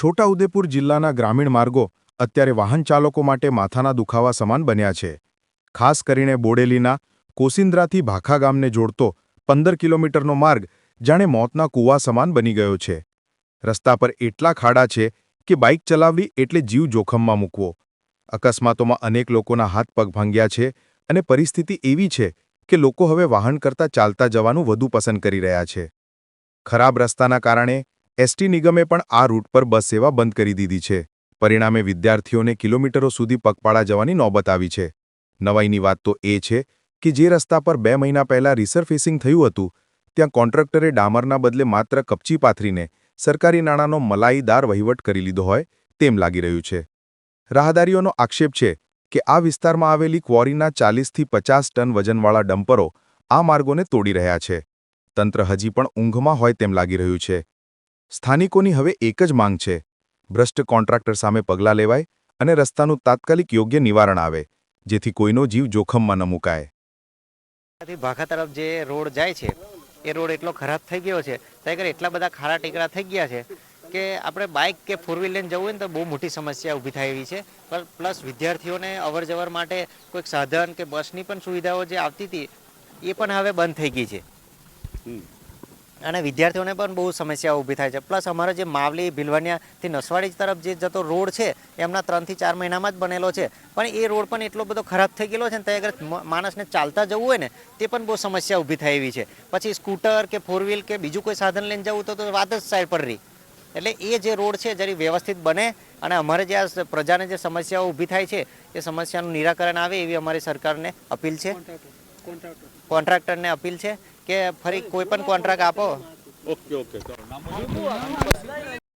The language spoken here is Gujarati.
છોટાઉદેપુર જિલ્લાના ગ્રામીણ માર્ગો અત્યારે વાહન ચાલકો માટે માથાના દુખાવા સમાન બન્યા છે. ખાસ કરીને બોડેલીના કોસિન્દ્રાથી ભાખા ગામને જોડતો પંદર કિલોમીટરનો માર્ગ જાણે મોતના કૂવા સમાન બની ગયો છે. રસ્તા પર એટલા ખાડા છે કે બાઇક ચલાવવી એટલે જીવ જોખમમાં મૂકવો. અકસ્માતોમાં અનેક લોકોના હાથ પગ ભાંગ્યા છે અને પરિસ્થિતિ એવી છે કે લોકો હવે વાહન કરતાં ચાલતા જવાનું વધુ પસંદ કરી રહ્યા છે. ખરાબ રસ્તાના કારણે એસટી નિગમે પણ આ રૂટ પર બસ સેવા બંધ કરી દીધી છે. પરિણામે વિદ્યાર્થીઓને કિલોમીટરો સુધી પગપાળા જવાની નોબત આવી છે. નવાઈની વાત તો એ છે કે જે રસ્તા પર બે મહિના પહેલા રિસરફેસિંગ થયું હતું, ત્યાં કોન્ટ્રાક્ટરે ડામરના બદલે માત્ર કપચી પાથરીને સરકારી નાણાંનો મલાઈદાર વહીવટ કરી લીધો હોય તેમ લાગી રહ્યું છે. રાહદારીઓનો આક્ષેપ છે કે આ વિસ્તારમાં આવેલી ક્વોરીના ચાલીસથી પચાસ ટન વજનવાળા ડમ્પરો આ માર્ગોને તોડી રહ્યા છે. તંત્ર હજી પણ ઊંઘમાં હોય તેમ લાગી રહ્યું છે. સ્થાનિકોની હવે એક જ માંગ છે. ભ્રષ્ટ કોન્ટ્રાક્ટર સામે પગલાં લેવાય અને રસ્તાનું તાત્કાલિક યોગ્ય નિવારણ આવે જેથી કોઈનો જીવ જોખમમાં ન મુકાય. ભાખા તરફ જે રોડ જાય છે એ રોડ એટલો ખરાબ થઈ ગયો છે ત્યાં એટલા બધા ખાડા ટેકરા થઈ ગયા છે કે આપણે બાઇક કે ફોર વ્હીલ લઈને જવું હોય ને તો બહુ મોટી સમસ્યા ઊભી થાય એવી છે. પણ પ્લસ વિદ્યાર્થીઓને અવર જવર માટે કોઈક સાધન કે બસની પણ સુવિધાઓ જે આવતી હતી એ પણ હવે બંધ થઈ ગઈ છે. અને વિદ્યાર્થીઓને પણ બહુ સમસ્યા ઊભી થાય છે. પ્લસ અમારો જે માવલી ભીલવાનિયાથી નસવાડી તરફ જે જતો રોડ છે એમના ત્રણથી ચાર મહિનામાં જ બનેલો છે. પણ એ રોડ પણ એટલો બધો ખરાબ થઈ ગયેલો છે ને ત્યાં આગળ માણસને ચાલતા જવું હોય ને તે પણ બહુ સમસ્યા ઊભી થાય એવી છે. પછી સ્કૂટર કે ફોર વ્હીલ કે બીજું કોઈ સાધન લઈને જવું તો તો વાત જ સાઈડ પર રહી. એટલે એ જે રોડ છે જરી વ્યવસ્થિત બને અને અમારે જે આ પ્રજાને જે સમસ્યાઓ ઊભી થાય છે એ સમસ્યાનું નિરાકરણ આવે એવી અમારી સરકારને અપીલ છે. કોન્ટ્રાક્ટરને અપીલ છે. કે ફરી કોઈ પણ કોન્ટ્રાક્ટ આપો? Okay okay